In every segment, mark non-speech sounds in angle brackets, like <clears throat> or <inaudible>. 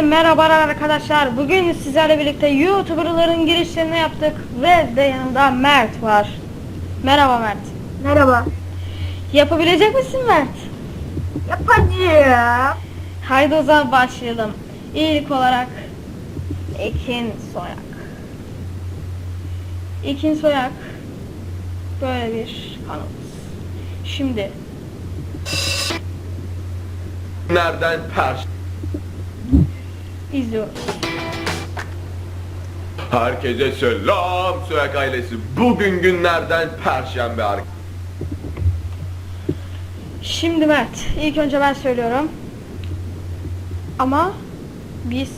Herkese merhabalar arkadaşlar. Bugün sizlerle birlikte YouTuber'ların girişlerini yaptık ve de yanımda Mert var. Merhaba Mert. Merhaba. Yapabilecek misin Mert? Yapacağım. Haydi o zaman başlayalım. İlk olarak Ekin Soyak. Ekin Soyak böyle bir kanalımız. Şimdi Nereden perş? İzliyoruz. Herkese selam Söyak ailesi. Bugün günlerden perşembe ar- Şimdi Mert, ilk önce ben söylüyorum. Ama biz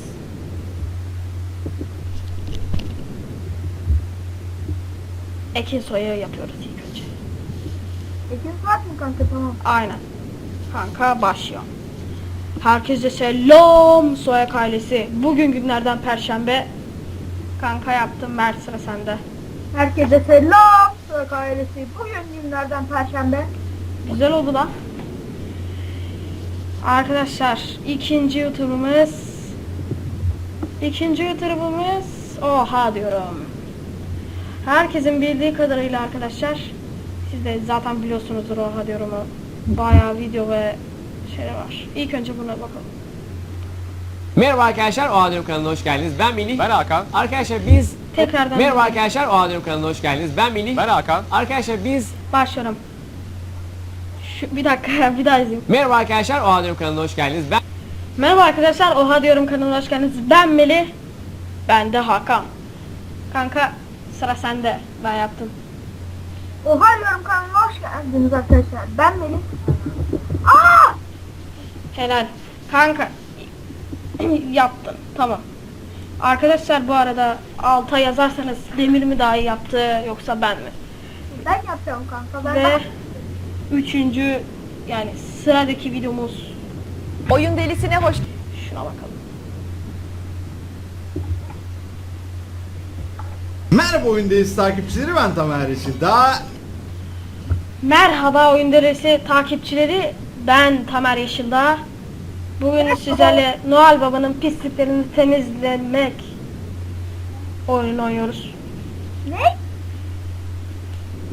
Ekin soyu yapıyoruz ilk önce. Ekin var mı kanka tamam. Aynen. Kanka başlıyor. Herkese selam Soyak ailesi. Bugün günlerden perşembe. Kanka yaptım Mert sıra sende. Herkese selam. Sörk ailesi. Bugün günlerden perşembe. Güzel oldu lan. Arkadaşlar ikinci YouTube'umuz ikinci YouTube'umuz oha diyorum. Herkesin bildiği kadarıyla arkadaşlar siz de zaten biliyorsunuzdur oha diyorumu. Bayağı video ve şeyler var. İlk önce buna bakalım. Merhaba arkadaşlar, Oha Diyorum kanalına hoş geldiniz. Ben Melih. Ben Hakan. Arkadaşlar biz... Tekrardan- Merhaba arkadaşlar, Oha Diyorum kanalına hoş geldiniz. Ben Melih. Ben Hakan. Arkadaşlar biz... Başlıyorum. Şu, bir dakika <laughs> bir daha izleyeyim. Merhaba arkadaşlar, Oha Diyorum kanalına hoş geldiniz. Ben... Merhaba arkadaşlar oha diyorum kanalına hoş geldiniz. Ben Melih. Ben de Hakan. Kanka sıra sende. Ben yaptım. Oha diyorum kanalıma hoş geldiniz arkadaşlar. Ben Melih. Aa! Helal. Kanka <clears throat> yaptın. Tamam. Arkadaşlar bu arada alta yazarsanız Demir mi daha iyi yaptı yoksa ben mi? Ben yapacağım kanka. Ben Ve üçüncü yani sıradaki videomuz Oyun delisine hoş şuna bakalım. Merhaba oyundayız takipçileri ben Tamer Yeşil. Daha Merhaba oyun deresi takipçileri. Ben Tamer Yeşildağ. Bugün sizlerle Noel Baba'nın pisliklerini temizlemek oyununu oynuyoruz. ne?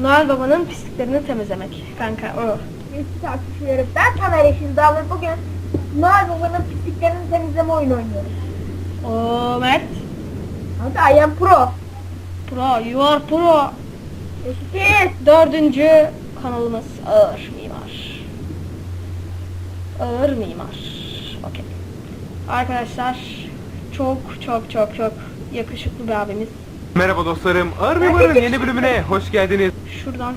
Noel Baba'nın pisliklerini temizlemek. Kanka o. Takipçilerim. Ben Tamer Yeşildağ ve bugün Noel Baba'nın pisliklerini temizleme oyunu oynuyoruz. O Mert. Kanka I am pro. Pro, you are pro. Eşitiz. Dördüncü kanalımız Ağır. Ağır Mimar. Okey. Arkadaşlar çok çok çok çok yakışıklı bir abimiz. Merhaba dostlarım. Ağır Mimar'ın yeni bölümüne hoş geldiniz. Şuradan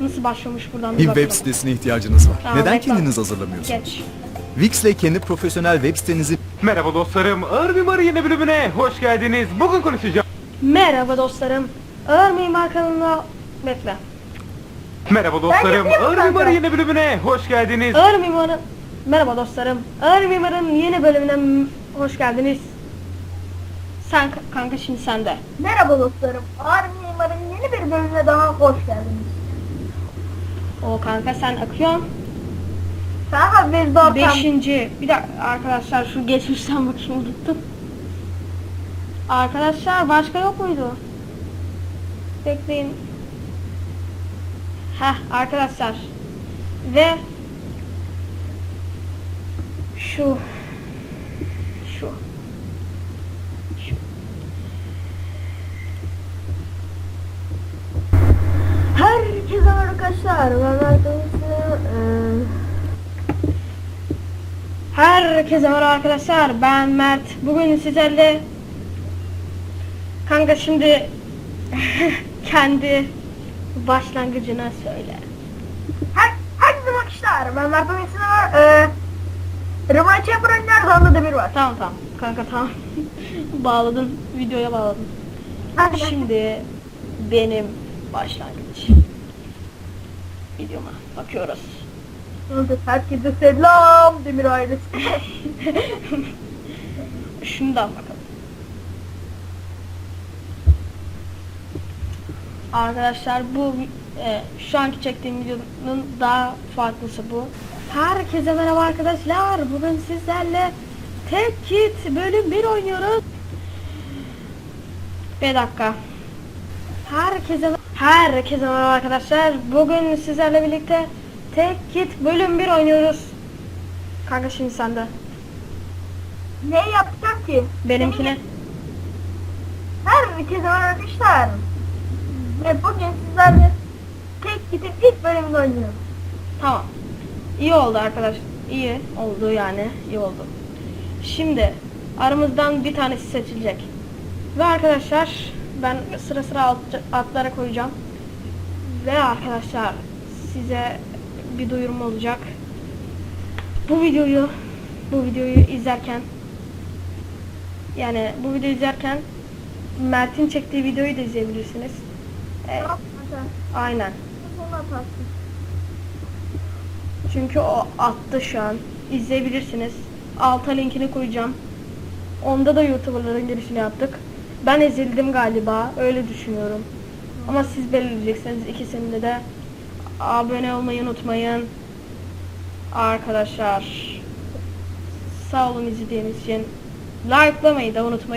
Nasıl başlamış buradan Bir web sitesine ihtiyacınız var. Tamam, Neden kendiniz hazırlamıyorsunuz? Geç. Wix ile kendi profesyonel web sitenizi Merhaba dostlarım. Ağır Mimar'ın yeni bölümüne hoş geldiniz. Bugün konuşacağım. Merhaba dostlarım. Ağır Mimar kanalına bekle. Merhaba dostlarım. yapayım Ağır. Mimar'ın yeni bölümüne hoş geldiniz. Ağır Mimar'ın Merhaba dostlarım. Ağır Mimar'ın yeni bölümüne hoş geldiniz. Sen ka- kanka şimdi sende. Merhaba dostlarım. Ağrı Mimar'ın yeni bir bölümüne daha hoş geldiniz. O kanka sen akıyorsun. Biz de ortam. Beşinci. Bir dakika arkadaşlar şu geçmişten <laughs> bakayım unuttum. Arkadaşlar başka yok muydu? Bekleyin. Heh arkadaşlar. Ve şu şu şu Herkese arkadaşlar. Eee Herkese merhaba arkadaşlar. Ben Mert. Bugün sizlerle kanka şimdi <laughs> kendi başlangıcına söyle. Her, herkese bakışlar. Ben Mert var. Eee Roman Chamber oynuyor. Zanlı Demir var. Tamam tamam. Kanka tamam. <laughs> bağladın. Videoya bağladın. Hadi Şimdi benim başlangıç videoma bakıyoruz. Herkese selam Demir ailesi. <laughs> Şundan bakalım. Arkadaşlar bu e, şu anki çektiğim videonun daha farklısı bu. Herkese merhaba arkadaşlar. Bugün sizlerle Tek Kit bölüm 1 oynuyoruz. Bir dakika. Herkese Herkese merhaba arkadaşlar. Bugün sizlerle birlikte Tek Kit bölüm 1 oynuyoruz. Kanka şimdi sende. Ne yapacak ki? Benimkine. Herkese merhaba arkadaşlar. Ve bugün sizlerle tek gidip ilk bölümünü oynuyoruz. Tamam. İyi oldu arkadaş. İyi oldu yani. iyi oldu. Şimdi aramızdan bir tanesi seçilecek. Ve arkadaşlar ben sıra sıra alt, atlara koyacağım. Ve arkadaşlar size bir duyurum olacak. Bu videoyu bu videoyu izlerken yani bu videoyu izlerken Mert'in çektiği videoyu da izleyebilirsiniz. E, aynen. Çünkü o attı şu an. İzleyebilirsiniz. Alta linkini koyacağım. Onda da YouTuber'ların girişini yaptık. Ben ezildim galiba. Öyle düşünüyorum. Ama siz belirleyeceksiniz ikisinde de. Abone olmayı unutmayın. Arkadaşlar. Sağ olun izlediğiniz için. Like'lamayı da unutmayın.